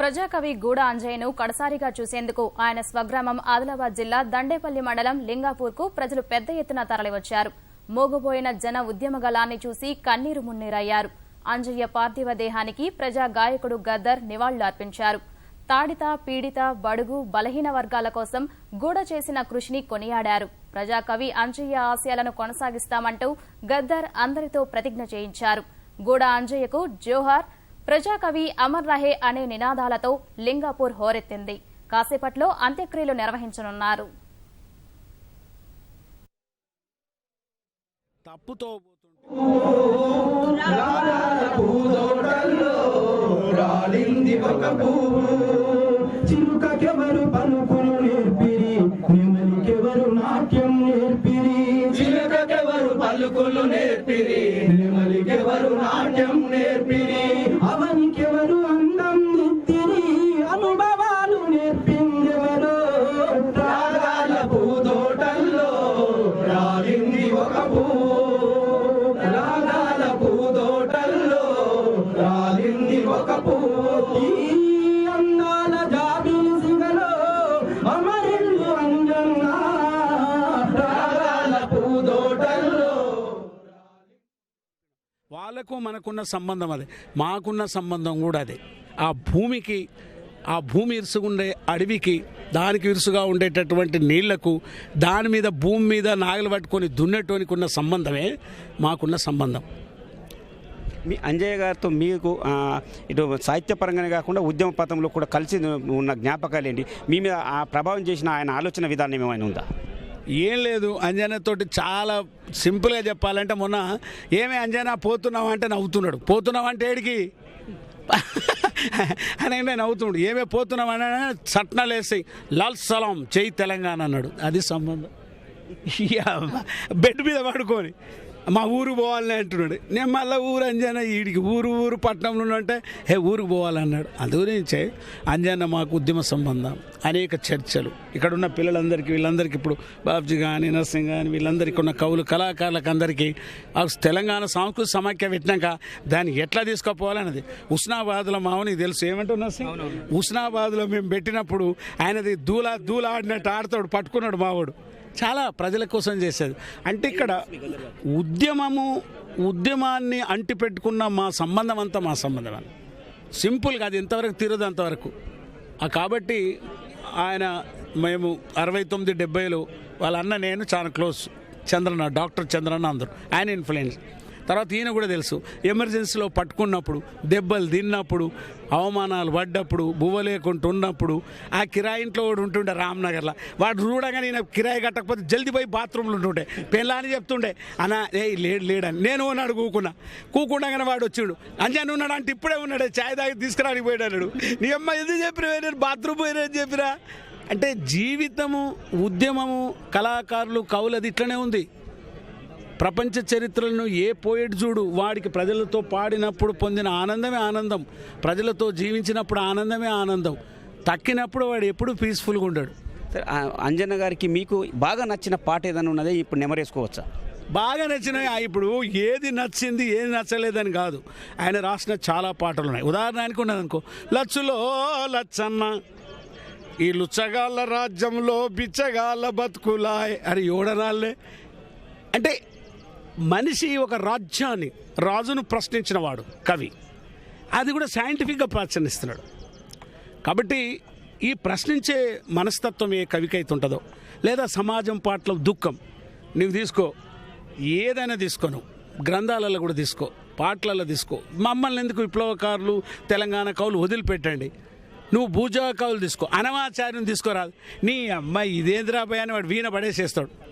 ప్రజాకవి గూడ అంజయ్యను కడసారిగా చూసేందుకు ఆయన స్వగ్రామం ఆదిలాబాద్ జిల్లా దండేపల్లి మండలం లింగాపూర్కు ప్రజలు పెద్ద ఎత్తున తరలివచ్చారు. మోగుబోయిన జన ఉద్యమగలాన్ని చూసి కన్నీరు మున్నీరయ్యారు. అంజయ్య పార్థివ దేహానికి ప్రజా గాయకుడు గద్దర్ నివాళులు అర్పించారు. తాడిత పీడిత బడుగు బలహీన వర్గాల కోసం గూడ చేసిన కృషిని కొనియాడారు. ప్రజాకవి అంజయ్య ఆశయాలను కొనసాగిస్తామంటూ గద్దర్ అందరితో ప్రతిజ్ఞ చేయించారు. గూడ అంజయ్యకు జోహార్ ప్రజాకవి అమర్ రహే అనే నినాదాలతో లింగాపూర్ హోరెత్తింది. కాసేపట్లో అంత్యక్రియలు నిర్వహించనున్నారు. తప్పుతో చిలుకకెవరు పలుకులు నేర్పిరి? నెమలికెవరు నాట్యం నేర్పిరి? చిలుకకెవరు పలుకులు నేర్పిరి? నెమలికెవరు నాట్యం నేర్పిరి? అందాల జాబిలి సిగలో అమరిల్లు అంజన్నా రాగాల పూదోటల్లో. వాళ్ళకు మనకున్న సంబంధం అదే. మాకున్న సంబంధం కూడా అదే. ఆ భూమికి ఆ భూమి ఇరుసుగుండే అడవికి దానికి ఇరుసుగా ఉండేటటువంటి నీళ్ళకు దాని మీద భూమి మీద నాగలు పట్టుకొని దున్నేటోనికి ఉన్న సంబంధమే మాకున్న సంబంధం. మీ అంజయ్య గారితో మీకు ఇటు సాహిత్యపరంగానే కాకుండా ఉద్యమ పథంలో కూడా కలిసి ఉన్న జ్ఞాపకాలు ఏంటి? మీ మీద ఆ ప్రభావం చేసిన ఆయన ఆలోచన విధానం ఏమైనా ఉందా? ఏం లేదు. అంజనతోటి చాలా సింపుల్గా చెప్పాలంటే మొన్న ఏమే అంజనా పోతున్నావా అంటే నవ్వుతున్నాడు. పోతున్నావు అంటే ఏడికి? అని నేను నవ్వుతున్నాడు. ఏమే పోతున్నావు అని సట్నలేసి లాల్ సలాం చేయి తెలంగాణ అన్నాడు. అది సంబంధం. బెడ్ మీద పడుకొని. మా ఊరు పోవాలని అంటున్నాడు. నేను మళ్ళీ ఊరు అంజన వీడికి ఊరు ఊరు పట్టణంలో అంటే హే ఊరికి పోవాలన్నాడు. అందు గురించే అంజన్న మాకు ఉద్యమ సంబంధం. అనేక చర్చలు. ఇక్కడ ఉన్న పిల్లలందరికీ వీళ్ళందరికీ ఇప్పుడు బాబ్జీ కానీ నర్సింగ్ కానీ వీళ్ళందరికీ ఉన్న కవులు కళాకారులకు అందరికీ ఆ తెలంగాణ సాంస్కృతిక సమాఖ్య పెట్టినాక దాన్ని ఎట్లా తీసుకుపోవాలన్నది. ఉస్నాబాద్లో మావనికి తెలుసు. ఏమంటావు నర్సింగ్? ఉస్నాబాద్లో మేము పెట్టినప్పుడు ఆయనది దూలా దూలా ఆడినట్టు ఆడతాడు పట్టుకున్నాడు మావాడు చాలా ప్రజల కోసం చేసేది. అంటే ఇక్కడ ఉద్యమము ఉద్యమాన్ని అంటిపెట్టుకున్న మా సంబంధం అంతా మా సంబంధం సింపుల్గా అది ఎంతవరకు తీరదు అంతవరకు. కాబట్టి ఆయన మేము అరవై తొమ్మిది డెబ్బైలో వాళ్ళ అన్న నేను చాలా క్లోజ్. చంద్రన్న డాక్టర్ చంద్రన్న అందరు. ఆయన ఇన్ఫ్లుయెన్స్. తర్వాత ఈయన కూడా తెలుసు. ఎమర్జెన్సీలో పట్టుకున్నప్పుడు దెబ్బలు తిన్నప్పుడు అవమానాలు పడ్డప్పుడు బువ్వ లేకుండా ఉన్నప్పుడు ఆ కిరాయి ఇంట్లో వాడు ఉంటుండే రామ్నగర్లో. వాడు చూడగానే నేను కిరాయి కట్టకపోతే జల్దీ పోయి బాత్రూంలో ఉంటుండే. పెళ్ళని చెప్తుండే అనా ఏ లేడు లేడని. నేను ఉన్నాడు కూకున్నా కూకుండగానే వాడు వచ్చిండు అంజాను ఉన్నాడు అంటే ఇప్పుడే ఉన్నాడు చాయ్ తాగి తీసుకురానికి పోయాడు అన్నాడు నీ అమ్మ ఎందుకు చెప్పినా నేను బాత్రూమ్ పోయినా చెప్పిరా అంటే జీవితము ఉద్యమము కళాకారులు కవులది ఇట్లనే ఉంది. ప్రపంచ చరిత్రలను ఏ పోయేట్ చూడు వాడికి ప్రజలతో పాడినప్పుడు పొందిన ఆనందమే ఆనందం. ప్రజలతో జీవించినప్పుడు ఆనందమే ఆనందం. తక్కినప్పుడు వాడు ఎప్పుడు పీస్ఫుల్గా ఆ అంజన్న గారికి మీకు బాగా నచ్చిన పాట ఏదైనా ఉన్నదే? ఇప్పుడు నెమరేసుకోవచ్చా బాగా నచ్చినాయి? ఇప్పుడు ఏది నచ్చింది ఏది నచ్చలేదని కాదు. ఆయన రాసిన చాలా పాటలు ఉన్నాయి ఉదాహరణకు ఉన్నది అనుకో లచ్చులో లచ్చన్న ఈ లుచ్చగాళ్ళ రాజ్యంలో బిచ్చగాళ్ళ బతుకులాయ్. అని ఓడనాళ్ళే అంటే మనిషి ఒక రాజ్యాన్ని రాజును ప్రశ్నించిన వాడు కవి. అది కూడా సైంటిఫిక్గా ప్రాచుర్యిస్తున్నాడు కాబట్టి ఈ ప్రశ్నించే మనస్తత్వం ఏ కవికైతే ఉంటుందో లేదా సమాజం పట్ల దుఃఖం నువ్వు తీసుకో ఏదైనా తీసుకోను గ్రంథాలలో కూడా తీసుకో పాటలలో తీసుకో. మమ్మల్ని ఎందుకు విప్లవకారులు తెలంగాణ కవులు వదిలిపెట్టండి? నువ్వు భూజా కవులు తీసుకో అనవాచార్యం తీసుకోరాదు. నీ అమ్మాయి ఇదేంద్రాబాయ్ అని వాడు వీణ పడేసేస్తాడు.